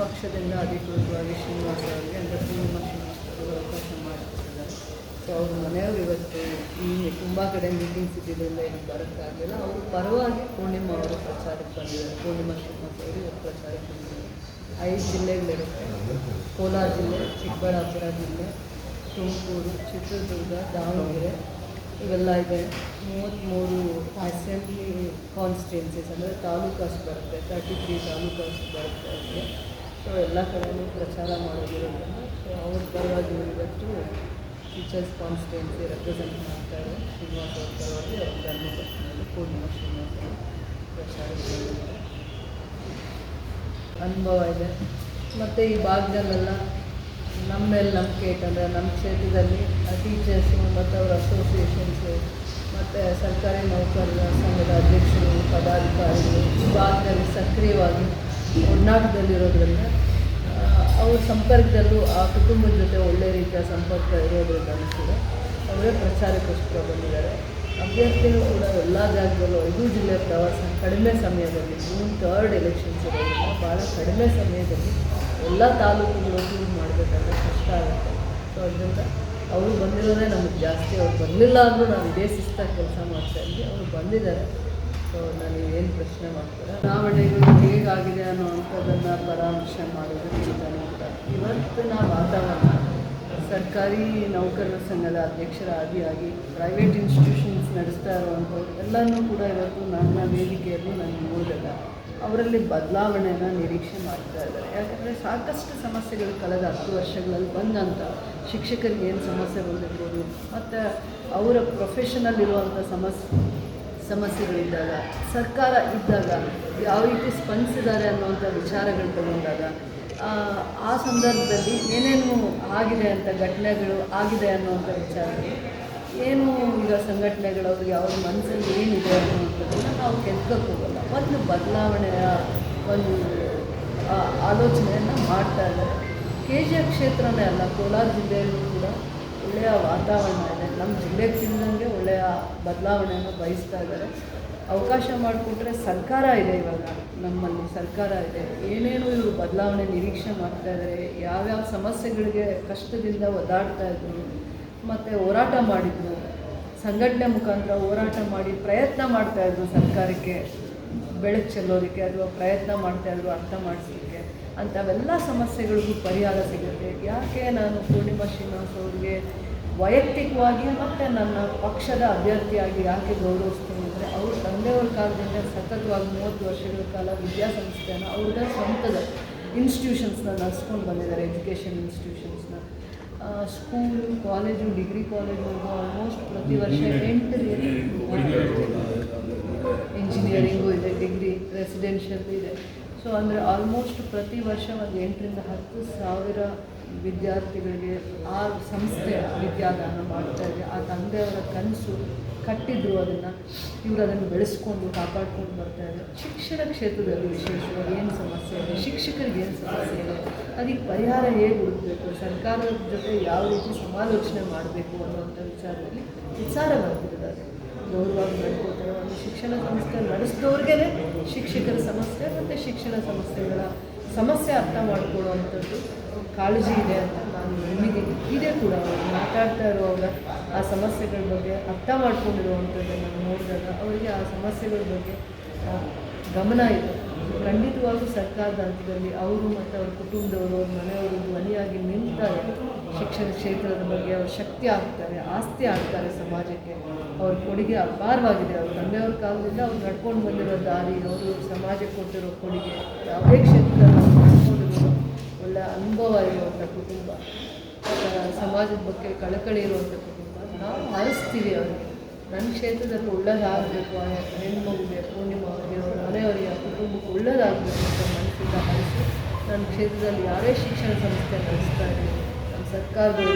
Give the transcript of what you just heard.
ಪಕ್ಷದಿಂದ ಅಧಿಕೃತವಾಗಿ ಶ್ರೀನಿವಾಸ ಅವರಿಗೆ ಅಂದರೆ ಪೂರ್ಣಿಮಾ ಶ್ರೀನಿವಾಸ ಅವರಿಗೆ ಅವಕಾಶ ಮಾಡಿಕೊಟ್ಟಿದ್ದಾರೆ. ಸೊ ಅವ್ರ ಮನೆಯವರು ಇವತ್ತು ಈ ತುಂಬ ಕಡೆ ಮೀಟಿಂಗ್ಸ್ ಇದ್ದಿದ್ದರಿಂದ ಇಲ್ಲಿ ಬರೋಕ್ಕಾಗಲಿಲ್ಲ ಅವರು ಪರವಾಗಿ ಪೂರ್ಣಿಮಾ ಅವರು ಪ್ರಚಾರಕ್ಕೆ ಬಂದಿದ್ದಾರೆ. ಪೂರ್ಣಿಮಾ ಶ್ರೀನಿವಾಸ ಅವರು ಇವತ್ತು ಪ್ರಚಾರಕ್ಕೆ ಬಂದಿದ್ದಾರೆ. ಐದು ಜಿಲ್ಲೆಗಳಿರುತ್ತೆ. ಕೋಲಾರ ಜಿಲ್ಲೆ, ಚಿಕ್ಕಬಳ್ಳಾಪುರ ಜಿಲ್ಲೆ, ತುಮಕೂರು, ಚಿತ್ರದುರ್ಗ, ದಾವಣಗೆರೆ, ಇವೆಲ್ಲ ಇದೆ. ಮೂವತ್ತ್ಮೂರು ಅಸೆಂಬ್ಲಿ ಕಾನ್ಸ್ಟಿಟ್ಯೂನ್ಸೀಸ್ ಅಂದರೆ ತಾಲೂಕಾಸ್ ಬರುತ್ತೆ. ತರ್ಟಿ ತ್ರೀ ತಾಲೂಕಾಸ್ ಬರುತ್ತೆ ಸೊ ಎಲ್ಲ ಕಡೆಯೂ ಪ್ರಚಾರ ಮಾಡೋದಿರೋದ್ರಿಂದ ಸೊ ಅವ್ರ ಪರವಾಗಿ ಇವತ್ತು ಟೀಚರ್ಸ್ ಕಾನ್ಸ್ಟಿಟ್ಯೂನ್ಸಿ ರೆಪ್ರೆಸೆಂಟ್ ಮಾಡ್ತಾರೆ ಶ್ರೀನಿವಾಸ ಅವ್ರ ಪರವಾಗಿ ಅವ್ರ ಧರ್ಮಪತ್ನಿಯಲ್ಲಿ ಪೂರ್ಣಿಮಾ ಶ್ರೀನಿವಾಸ ಪ್ರಚಾರ ಅನುಭವ ಇದೆ. ಮತ್ತು ಈ ಭಾಗದಲ್ಲೆಲ್ಲ ನಮ್ಮ ಮೇಲೆ ನಂಬಿಕೆ ಇಟ್ಟಂದರೆ ನಮ್ಮ ಕ್ಷೇತ್ರದಲ್ಲಿ ಟೀಚರ್ಸು ಮತ್ತು ಅವ್ರ ಅಸೋಸಿಯೇಷನ್ಸು ಮತ್ತು ಸರ್ಕಾರಿ ನೌಕರರ ಸಂಘದ ಅಧ್ಯಕ್ಷರು, ಪದಾಧಿಕಾರಿಗಳು ಈ ಭಾಗದಲ್ಲಿ ಸಕ್ರಿಯವಾಗಿ ಒಡನಾಟದಲ್ಲಿರೋದ್ರಿಂದ ಅವ್ರ ಸಂಪರ್ಕದಲ್ಲೂ ಆ ಕುಟುಂಬದ ಜೊತೆ ಒಳ್ಳೆ ರೀತಿಯ ಸಂಪರ್ಕ ಇರೋದ್ರಿಂದ ಅನಿಸ್ತದೆ. ಅವರೇ ಪ್ರಚಾರಕ್ಕೋಸ್ಕರ ಬಂದಿದ್ದಾರೆ. ಅಭ್ಯರ್ಥಿಗಳು ಕೂಡ ಎಲ್ಲ ಜಾಗದಲ್ಲೂ, ಐದು ಜಿಲ್ಲೆ ಪ್ರವಾಸ ಕಡಿಮೆ ಸಮಯದಲ್ಲಿ, ಜೂನ್ ಥರ್ಡ್ ಎಲೆಕ್ಷನ್ಸ್ ಇರೋದ್ರಿಂದ ಭಾಳ ಕಡಿಮೆ ಸಮಯದಲ್ಲಿ ಎಲ್ಲ ತಾಲೂಕುಗಳು ಟೂರ್ ಮಾಡಬೇಕಂದ್ರೆ ಕಷ್ಟ ಆಗುತ್ತೆ. ಸೊ ಅದರಿಂದ ಅವರು ಬಂದಿರೋದೇ ನಮಗೆ ಜಾಸ್ತಿ, ಅವ್ರು ಬರಲಿಲ್ಲ ಅಂದರೂ ನಾವು ಇದೇ ಶಿಸ್ತಾಗಿ ಕೆಲಸ ಮಾಡ್ತಾ ಇದ್ವಿ. ಅವರು ಬಂದಿದ್ದಾರೆ. ಸೊ ನನಗೆ ಏನು ಪ್ರಶ್ನೆ ಮಾಡ್ತಾರೆ? ಚುನಾವಣೆಗಳು ಹೇಗಾಗಿದೆ ಅನ್ನೋ ಪರಾಮರ್ಶೆ ಮಾಡೋದಕ್ಕಿಂತಲೂ ಕೂಡ ಇವತ್ತಿನ ವಾತಾವರಣ, ಸರ್ಕಾರಿ ನೌಕರರ ಸಂಘದ ಅಧ್ಯಕ್ಷರ ಆದಿಯಾಗಿ ಪ್ರೈವೇಟ್ ಇನ್ಸ್ಟಿಟ್ಯೂಷನ್ಸ್ ನಡೆಸ್ತಾ ಇರುವಂಥವ್ರು ಎಲ್ಲನೂ ಕೂಡ ಇವತ್ತು ನನ್ನ ವೇದಿಕೆಯಲ್ಲಿ ನಾನು ನೋಡಿದಾಗ ಅವರಲ್ಲಿ ಬದಲಾವಣೆನ ನಿರೀಕ್ಷೆ ಮಾಡ್ತಾ ಇದ್ದಾರೆ. ಯಾಕಂದರೆ ಸಾಕಷ್ಟು ಸಮಸ್ಯೆಗಳು ಕಳೆದ ಹತ್ತು ವರ್ಷಗಳಲ್ಲಿ ಬಂದಂಥ ಶಿಕ್ಷಕರಿಗೆ ಏನು ಸಮಸ್ಯೆ ಬಂದಿರ್ಬೋದು, ಮತ್ತು ಅವರ ಪ್ರೊಫೆಷನಲ್ಲಿರುವಂಥ ಸಮಸ್ಯೆ ಸಮಸ್ಯೆಗಳಿದ್ದಾಗ ಸರ್ಕಾರ ಇದ್ದಾಗ ಯಾವ ರೀತಿ ಸ್ಪಂದಿಸಿದ್ದಾರೆ ಅನ್ನುವಂಥ ವಿಚಾರಗಳು ತಗೊಂಡಾಗ ಆ, ಸಂದರ್ಭದಲ್ಲಿ ಏನೇನು ಆಗಿದೆ ಅಂತ ಘಟನೆಗಳು ಆಗಿದೆ ಅನ್ನುವಂಥ ವಿಚಾರಗಳು? ಏನು ಈಗ ಸಂಘಟನೆಗಳು ಅವ್ರಿಗೆ ಅವ್ರ ಮನಸ್ಸಲ್ಲಿ ಏನಿದೆ ಅನ್ನುವಂಥದ್ದನ್ನು ನಾವು ಕೆಲ್ಕೋಕ್ಕೋಗಲ್ಲ ಒಂದು ಬದಲಾವಣೆಯ ಒಂದು ಆಲೋಚನೆಯನ್ನು ಮಾಡ್ತಾ ಇದ್ದಾರೆ. ಕೆ ಜಿ ಎಫ್ ಕ್ಷೇತ್ರನೇ ಅಲ್ಲ ಕೋಲಾರ ಜಿಲ್ಲೆಯಲ್ಲೂ ಕೂಡ ಒಳ್ಳೆಯ ವಾತಾವರಣ ಇದೆ. ನಮ್ಮ ಜಿಲ್ಲೆ ತಿಂದಂಗೆ ಒಳ್ಳೆಯ ಬದಲಾವಣೆಯನ್ನು ಬಯಸ್ತಾ ಇದ್ದಾರೆ. ಅವಕಾಶ ಮಾಡಿಕೊಟ್ರೆ ಸರ್ಕಾರ ಇದೆ ಇವಾಗ. ನಮ್ಮಲ್ಲಿ ಸರ್ಕಾರ ಇದೆ. ಏನೇನು ಇವರು ಬದಲಾವಣೆ ನಿರೀಕ್ಷೆ ಮಾಡ್ತಾ ಇದ್ದಾರೆ. ಯಾವ್ಯಾವ ಸಮಸ್ಯೆಗಳಿಗೆ ಕಷ್ಟದಿಂದ ಒದ್ದಾಡ್ತಾ ಇದ್ರು. ಮತ್ತು ಹೋರಾಟ ಮಾಡಿದ್ರು. ಸಂಘಟನೆ ಮುಖಾಂತರ ಹೋರಾಟ ಮಾಡಿ ಪ್ರಯತ್ನ ಮಾಡ್ತಾಯಿದ್ರು ಸರ್ಕಾರಕ್ಕೆ. ಬೆಳಕು ಚೆಲ್ಲೋದಕ್ಕೆ ಅಥವಾ ಪ್ರಯತ್ನ ಮಾಡ್ತಾಯಿದ್ರು ಅರ್ಥ ಮಾಡಿಸೋದಕ್ಕೆ ಅಂಥವೆಲ್ಲ ಸಮಸ್ಯೆಗಳಿಗೂ ಪರಿಹಾರ ಸಿಗುತ್ತೆ. ಯಾಕೆ ನಾನು ಪೂರ್ಣಿಮಾ ಶ್ರೀನಿವಾಸ್ ಅವ್ರಿಗೆ ವೈಯಕ್ತಿಕವಾಗಿ ಮತ್ತು ನನ್ನ ಪಕ್ಷದ ಅಭ್ಯರ್ಥಿಯಾಗಿ ಯಾಕೆ ಗೌರವಿಸ್ತೀನಿ ಅಂದರೆ ಅವ್ರ ತಂದೆಯವ್ರ ಕಾಲದಿಂದ ಸತತವಾಗಿ ಮೂವತ್ತು ವರ್ಷಗಳ ಕಾಲ ವಿದ್ಯಾಸಂಸ್ಥೆನ ಅವ್ರದ್ದೇ ಸ್ವಂತದ ಇನ್ಸ್ಟಿಟ್ಯೂಷನ್ಸ್ನ ನಡೆಸ್ಕೊಂಡು ಬಂದಿದ್ದಾರೆ education ಇನ್ಸ್ಟಿಟ್ಯೂಷನ್ಸ್ನ school college degree college almost ಪ್ರತಿ ವರ್ಷ ಎಂಟು ಇಂಜಿನಿಯರಿಂಗು ಇದೆ ಡಿಗ್ರಿ ರೆಸಿಡೆನ್ಷಿಯಲ್ ಇದೆ. ಸೊ ಅಂದರೆ ಆಲ್ಮೋಸ್ಟ್ ಪ್ರತಿ ವರ್ಷ ಒಂದು ಎಂಟರಿಂದ ಹತ್ತು ಸಾವಿರ ವಿದ್ಯಾರ್ಥಿಗಳಿಗೆ ಆ ಸಂಸ್ಥೆ ವಿದ್ಯಾದಾನ ಮಾಡ್ತಾ ಇದೆ. ಆ ತಂದೆಯವರ ಕನಸು ಕಟ್ಟಿದ್ರು ಅದನ್ನು. ಇವರು ಅದನ್ನು ಬೆಳೆಸ್ಕೊಂಡು ಕಾಪಾಡ್ಕೊಂಡು ಬರ್ತಾ ಇದ್ದಾರೆ ಶಿಕ್ಷಣ ಕ್ಷೇತ್ರದಲ್ಲಿ ವಿಶೇಷವಾಗಿ ಏನು ಸಮಸ್ಯೆ ಇದೆ? ಶಿಕ್ಷಕರಿಗೆ ಏನು ಸಮಸ್ಯೆ ಇದೆ? ಅದಕ್ಕೆ ಪರಿಹಾರ ಹೇಗೆ ಹುಡುಕಬೇಕು? ಸರ್ಕಾರದ ಜೊತೆ ಯಾವ ರೀತಿ ಸಮಾಲೋಚನೆ ಮಾಡಬೇಕು ಅನ್ನುವಂಥ ವಿಚಾರದಲ್ಲಿ ವಿಚಾರ ಬರ್ತಿದ್ದಾರೆ ಗೌರವವಾಗಿ ನಡ್ಕೋತಾರೆ ಒಂದು ಶಿಕ್ಷಣ ಸಂಸ್ಥೆ ನಡೆಸಿದವ್ರಿಗೇ ಶಿಕ್ಷಕರ ಸಮಸ್ಯೆ ಮತ್ತು ಶಿಕ್ಷಣ ಸಮಸ್ಯೆಗಳ ಸಮಸ್ಯೆ ಅರ್ಥ ಮಾಡ್ಕೊಳ್ಳುವಂಥದ್ದು ಕಾಳಜಿ ಇದೆ ಅಂತ ನಾನು ನಂಬಿದ್ದೀನಿ ಇದೆ ಕೂಡ ಅವರು ಮಾತಾಡ್ತಾ ಇರುವಾಗ ಆ ಸಮಸ್ಯೆಗಳ ಬಗ್ಗೆ ಅರ್ಥ ಮಾಡ್ಕೊಂಡಿರುವಂಥದ್ದನ್ನು ನೋಡಿದಾಗ ಅವರಿಗೆ ಆ ಸಮಸ್ಯೆಗಳ ಬಗ್ಗೆ ಗಮನ ಇದೆ. ಖಂಡಿತವಾಗೂ ಸರ್ಕಾರದ ಹಂತದಲ್ಲಿ ಅವರು ಮತ್ತು ಅವ್ರ ಕುಟುಂಬದವರು, ಅವ್ರ ಮನೆಯವರು ಧ್ವನಿಯಾಗಿ ನಿಂತಾರೆ. ಶಿಕ್ಷಣ ಕ್ಷೇತ್ರದ ಬಗ್ಗೆ ಅವ್ರ ಶಕ್ತಿ ಆಗ್ತಾರೆ ಆಸ್ತಿ ಆಗ್ತಾರೆ ಸಮಾಜಕ್ಕೆ. ಅವ್ರ ಕೊಡುಗೆ ಅಪಾರವಾಗಿದೆ. ಅವ್ರ ತಂದೆಯವ್ರ ಕಾಲದಿಂದ ಅವ್ರು ನಡ್ಕೊಂಡು ಬಂದಿರೋ ದಾರಿ, ಅವರು ಸಮಾಜಕ್ಕೆ ಕೊಟ್ಟಿರೋ ಕೊಡುಗೆ, ಯಾವುದೇ ಕ್ಷೇತ್ರದಲ್ಲಿ ಒಳ್ಳೆ ಅನುಭವ ಇರುವಂಥ ಕುಟುಂಬ ಸಮಾಜದ ಬಗ್ಗೆ ಕಳಕಳಿ ಇರುವಂಥ ಕುಟುಂಬ, ನಾವು ಆರಿಸ್ತೀವಿ ಅವ್ರಿಗೆ. ನನ್ನ ಕ್ಷೇತ್ರದಲ್ಲಿ ಒಳ್ಳೇದಾಗಬೇಕು, ಆ ಹೆಣ್ಮಗುಗೆ ಪೂರ್ಣಿಮಾ ಅವರಿಗೆ ಅವ್ರ ಮನೆಯವರಿಗೆ, ಆ ಕುಟುಂಬಕ್ಕೆ ಒಳ್ಳೇದಾಗಬೇಕು ಅಂತ ಮನಸ್ಸಿಂದ ಆರಿಸಿ ನನ್ನ ಕ್ಷೇತ್ರದಲ್ಲಿ ಯಾರೇ ಶಿಕ್ಷಣ ಸಂಸ್ಥೆ ನಡೆಸ್ತಾ ಇರಲಿ ನಮ್ಮ ಸರ್ಕಾರದವರು